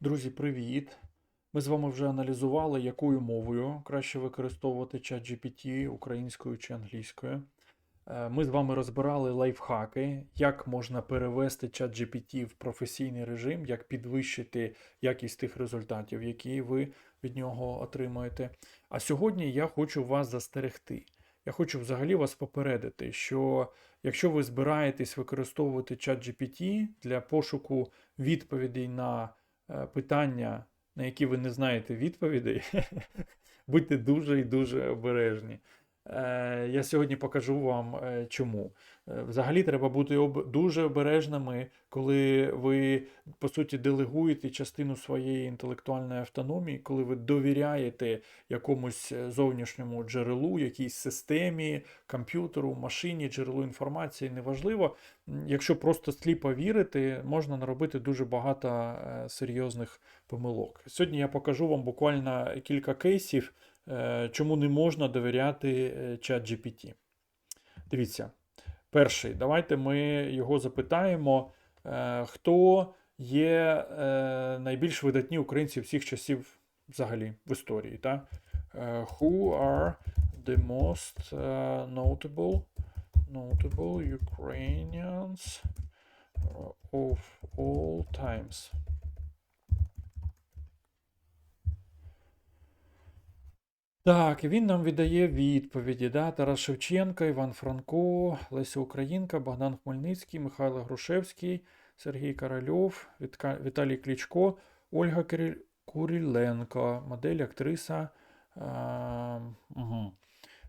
Друзі, привіт! Ми з вами вже аналізували, якою мовою краще використовувати ChatGPT, українською чи англійською. Е, Ми з вами розбирали лайфхаки, як можна перевести ChatGPT в професійний режим, як підвищити якість тих результатів, які ви від нього отримуєте. А сьогодні я хочу вас застерегти. Я хочу взагалі вас попередити, що якщо ви збираєтесь використовувати ChatGPT для пошуку відповідей на питання, на які ви не знаєте відповідей, будьте дуже і дуже обережні. Е, Я сьогодні покажу вам е, чому. Е, Взагалі треба бути дуже обережними, коли ви, по суті, делегуєте частину своєї інтелектуальної автономії, коли ви довіряєте якомусь е, зовнішньому джерелу, якійсь системі, комп'ютеру, машині, джерелу інформації, неважливо. Якщо просто сліпо вірити, можна наробити дуже багато е, серйозних помилок. Сьогодні я покажу вам буквально кілька кейсів, чому не можна довіряти е, ChatGPT. Дивіться, перший, давайте ми його запитаємо, е, хто є е, найбільш видатні українці всіх часів взагалі в історії. Та? Е, Who are the most notable, notable Ukrainians of all times? Так, він нам віддає відповіді. Да? Тарас Шевченко, Іван Франко, Леся Українка, Богдан Хмельницький, Михайло Грушевський, Сергій Корольов, Віталій Кличко, Ольга Куриленко, модель, актриса. Угу.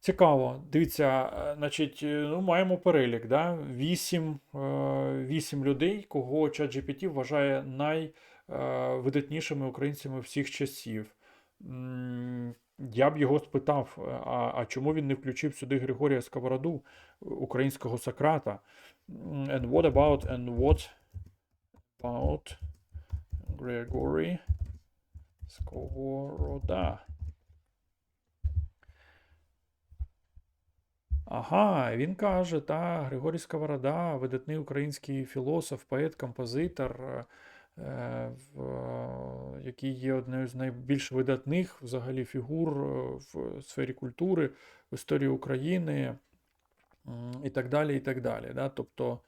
Цікаво. Дивіться, е, значить, е, ну, маємо перелік. Да? Вісім, вісім людей, кого ChatGPT вважає найвидатнішими українцями всіх часів. Я б його спитав, е, а, а чому він не включив сюди Григорія Сковороду, українського Сократа? And what about, and what about Григорій Сковорода? Ага, він каже, та, Григорій Сковорода, видатний український філософ, поет, композитор, е, е, е, який є однією з найбільш видатних взагалі фігур е, в сфері культури, в історії України і так далі. і так далі. Да? Тобто,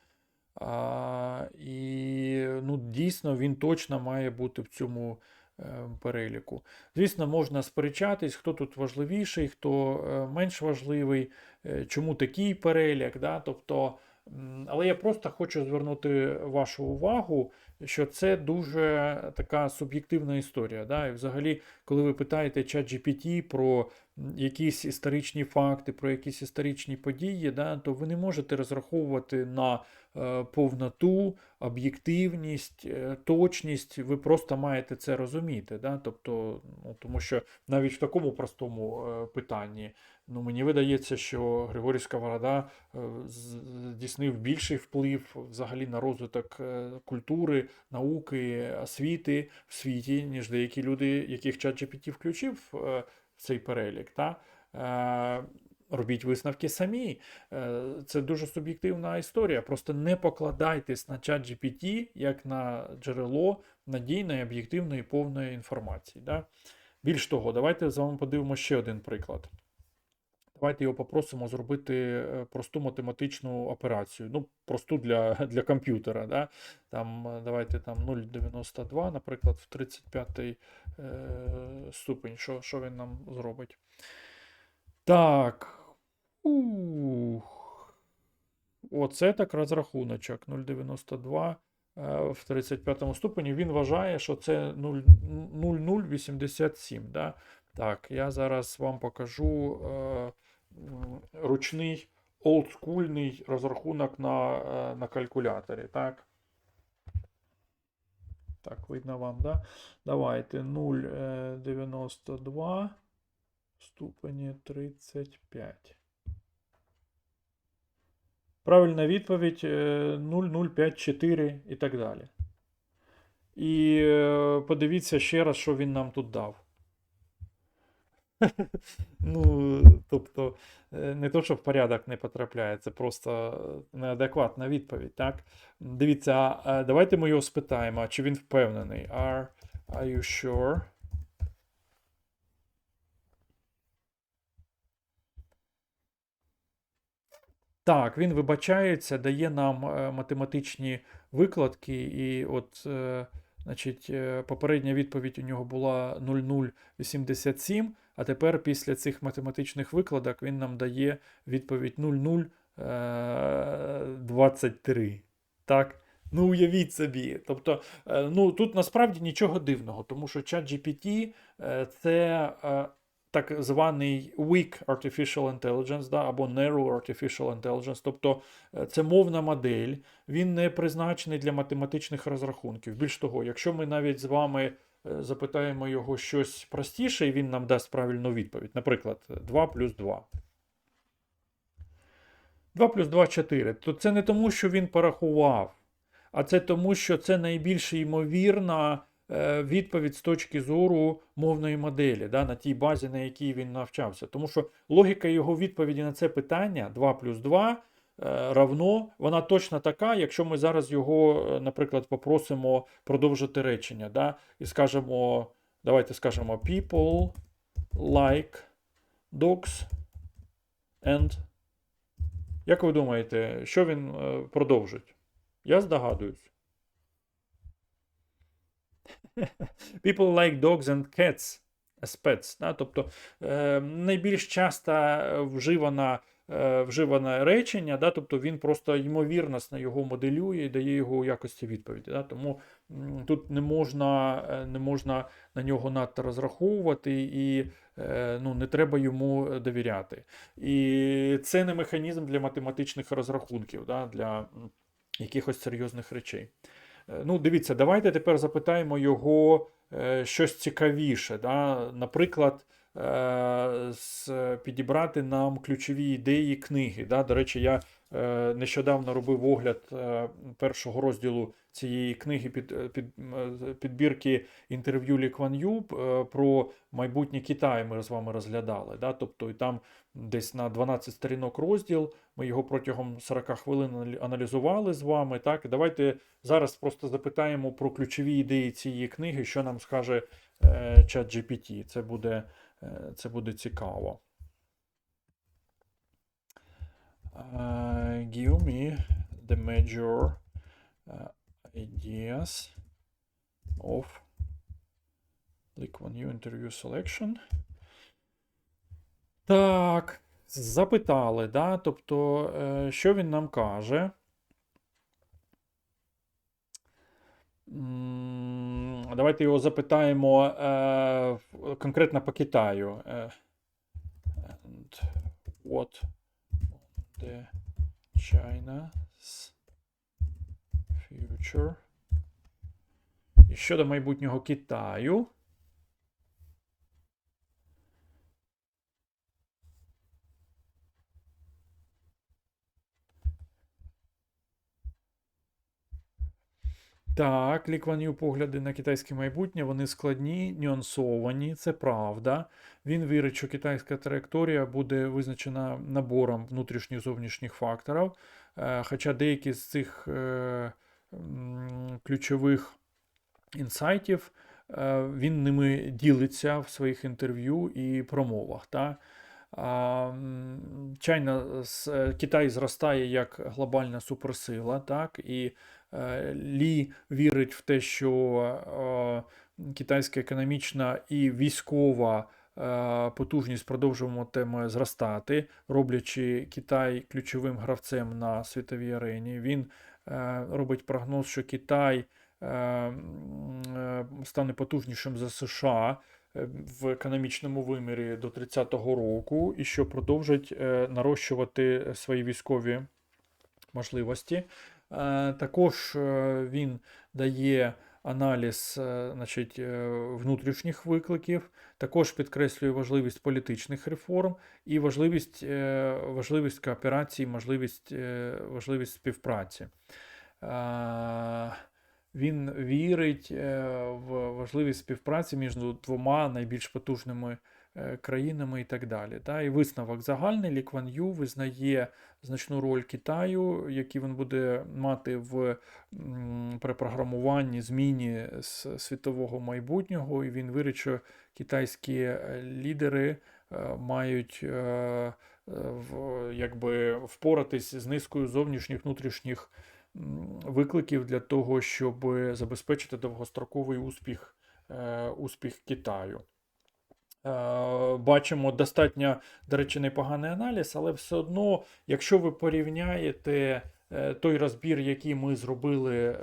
а, і ну, дійсно він точно має бути в цьому е, переліку. Звісно, можна сперечатись, хто тут важливіший, хто е, менш важливий, е, чому такий перелік. Да? Тобто, але я просто хочу звернути вашу увагу, що це дуже така суб'єктивна історія. Да? І взагалі, коли ви питаєте ChatGPT про якісь історичні факти, про якісь історичні події, да, то ви не можете розраховувати на повноту, об'єктивність, е, точність. Ви просто маєте це розуміти. Да? Тобто, ну, тому що навіть в такому простому е, питанні, ну, мені видається, що Григорій Сковорода е, здійснив більший вплив взагалі на розвиток е, культури, науки, освіти в світі, ніж деякі люди, яких ChatGPT включив е, в цей перелік. Та? Робіть висновки самі. Е, Це дуже суб'єктивна історія. Просто не покладайтесь на ChatGPT як на джерело надійної, об'єктивної, повної інформації. Да? Більш того, давайте з вами подивимося ще один приклад. Давайте його попросимо зробити е, просту математичну операцію. Ну, просту для, для комп'ютера. Да? Там, е, давайте там 0,92, наприклад, в 35 е, ступень. Що, що він нам зробить? Так. Ух. Оце так розрахуночок. 0,92 е, в 35 ступені. Він вважає, що це 0,087. Да? Так, я зараз вам покажу е, ручний олдскульний розрахунок на, е, на калькуляторі. Так? Так, видно вам, да? Давайте 0,92 ступені 35. Правильна відповідь е, 0054 і так далі. І е, подивіться ще раз, що він нам тут дав. Ну, тобто, е, не то, що в порядок не потрапляє, це просто неадекватна відповідь, так? Дивіться, а давайте ми його спитаємо, чи він впевнений. Are Are you sure? Так, він вибачається, дає нам е, математичні викладки, і от, е, значить, е, попередня відповідь у нього була 0087, а тепер після цих математичних викладок він нам дає відповідь 0023. Так? Ну, уявіть собі. Тобто, ну, тут насправді нічого дивного, тому що ChatGPT е, це так званий weak artificial intelligence, да, або narrow artificial intelligence, тобто е, це мовна модель, він не призначений для математичних розрахунків. Більш того, якщо ми навіть з вами е, запитаємо його щось простіше, і він нам дасть правильну відповідь. Наприклад, 2 плюс 2. 2 плюс 2 4. То це не тому, що він порахував, а це тому, що це найбільш ймовірна е, відповідь з точки зору мовної моделі, да, на тій базі, на якій він навчався. Тому що логіка його відповіді на це питання 2 плюс 2 е, равно, вона точно така, якщо ми зараз його, е, наприклад, попросимо продовжити речення, да, і скажемо, давайте скажемо people like dogs and як ви думаєте, що він е, продовжить? Я здогадуюсь. People like dogs and cats as pets. Да? Тобто е, найбільш часто вживана, е, вживане речення, да? тобто він просто ймовірносно його моделює і дає його у якості відповіді. Да? Тому тут не можна, е, не можна на нього надто розраховувати і е, ну, не треба йому довіряти. І це не механізм для математичних розрахунків, да? для якихось серйозних речей. Е, Ну, дивіться, давайте тепер запитаємо його е, щось цікавіше. Да? Наприклад, е, підібрати нам ключові ідеї книги. Да? До речі, я нещодавно робив огляд першого розділу цієї книги під, під, підбірки інтерв'ю Лі Кван Ю е, про майбутнє Китаю ми з вами розглядали. Да? Тобто, і там десь на 12 сторінок розділ. Ми його протягом 40 хвилин аналізували з вами. Так, давайте зараз просто запитаємо про ключові ідеї цієї книги, що нам скаже е, ChatGPT. Це буде, е, це буде цікаво. Uh, give me the major uh, ideas of Lee Kuan Yew interview selection. Так, запитали, да? Тобто, е, що він нам каже? Давайте його запитаємо е, конкретно по Китаю. Е, and what the China's future? І щодо майбутнього Китаю. Так, Лі Кван Ю погляди на китайське майбутнє, вони складні, нюансовані, це правда. Він вірить, що китайська траєкторія буде визначена набором внутрішніх зовнішніх факторів. Е, Хоча деякі з цих е, ключових інсайтів е, він ними ділиться в своїх інтерв'ю і промовах. Та? Чайна, з- е, Китай зростає як глобальна суперсила, так? і е, Лі вірить в те, що е, китайська економічна і військова потужність продовжуватиме зростати, роблячи Китай ключовим гравцем на світовій арені. Він робить прогноз, що Китай стане потужнішим за США в економічному вимірі до 30-го року, і що продовжить е, нарощувати свої військові можливості. Е, Також е, він дає аналіз е, значить, е, внутрішніх викликів, також підкреслює важливість політичних реформ і важливість, е, важливість кооперації, можливість, е, важливість співпраці. Він вірить е, в важливість співпраці між двома найбільш потужними е, країнами і так далі. Та? І висновок загальний Лі Кван Ю визнає значну роль Китаю, який він буде мати в перепрограмуванні, зміні світового майбутнього, і він вірить, що китайські е, лідери мають якби впоратись з низкою зовнішніх внутрішніх викликів для того, щоб забезпечити довгостроковий успіх, е, успіх Китаю. Е, Бачимо достатньо, до речі, непоганий аналіз, але все одно, якщо ви порівняєте е, той розбір, який ми зробили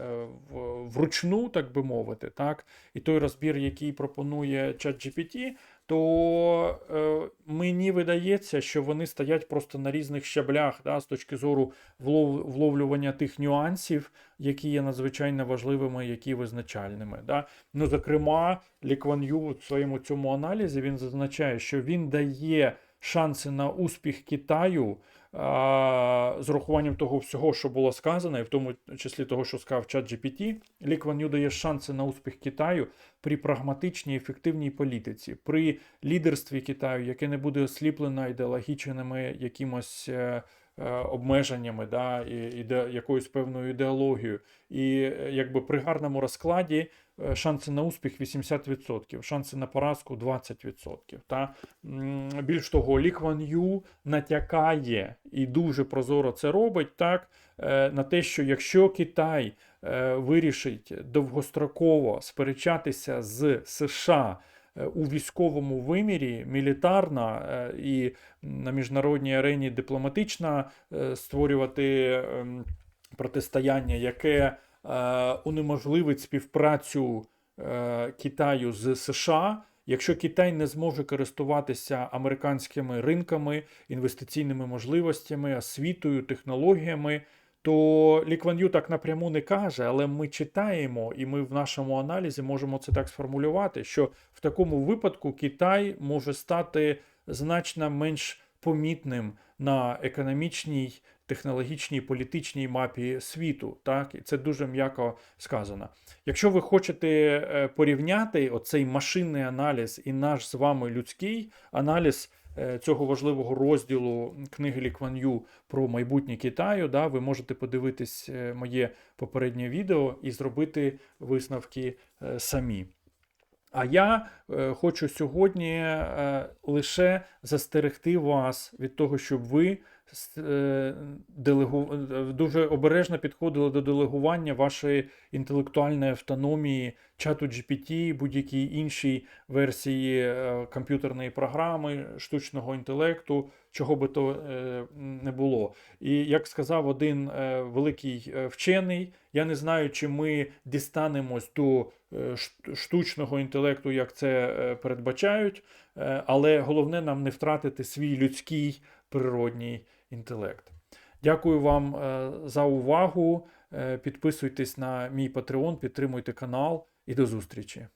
вручну, так би мовити, так, і той розбір, який пропонує ChatGPT, то е, мені видається, що вони стоять просто на різних щаблях да, з точки зору влов, вловлювання тих нюансів, які є надзвичайно важливими, які визначальними. Да. Ну, зокрема, лікван'ю в своєму цьому аналізі він зазначає, що він дає шанси на успіх Китаю з урахуванням того всього, що було сказано, і в тому числі того, що сказав чат GPT, Лі Ю дає шанси на успіх Китаю при прагматичній ефективній політиці, при лідерстві Китаю, яке не буде осліплено ідеологічними якимось. Е, Обмеженнями, да, і іде, якоюсь певною ідеологією. І е, якби при гарному розкладі е, шанси на успіх 80%, шанси на поразку 20%. Та? Більш того, Лі Кван Ю натякає і дуже прозоро це робить так, на те, що якщо Китай вирішить довгостроково сперечатися з США у військовому вимірі, мілітарно е, і на міжнародній арені дипломатично е, створювати ем, протистояння, яке е, унеможливить співпрацю е, Китаю з США. Якщо Китай не зможе користуватися американськими ринками, інвестиційними можливостями, освітою, технологіями, то Лі Кван Ю так напряму не каже, але ми читаємо, і ми в нашому аналізі можемо це так сформулювати, що в такому випадку Китай може стати значно менш помітним на економічній, технологічній, політичній мапі світу. Так? І це дуже м'яко сказано. Якщо ви хочете е, порівняти оцей машинний аналіз і наш з вами людський аналіз цього важливого розділу книги Лікван'ю про майбутнє Китаю, да, ви можете подивитись е, моє попереднє відео і зробити висновки е, самі. А я е, хочу сьогодні е, лише застерегти вас від того, щоб ви е, делегу... е, дуже обережно підходили до делегування вашої інтелектуальної автономії, чату GPT, будь-якій іншій версії е, комп'ютерної програми, штучного інтелекту, чого би то е, не було. І як сказав один великий вчений, я не знаю, чи ми дістанемось до штучного інтелекту, як це передбачають, але головне нам не втратити свій людський природній інтелект. Дякую вам е, за увагу. Е, Підписуйтесь на мій Patreon, підтримуйте канал і до зустрічі.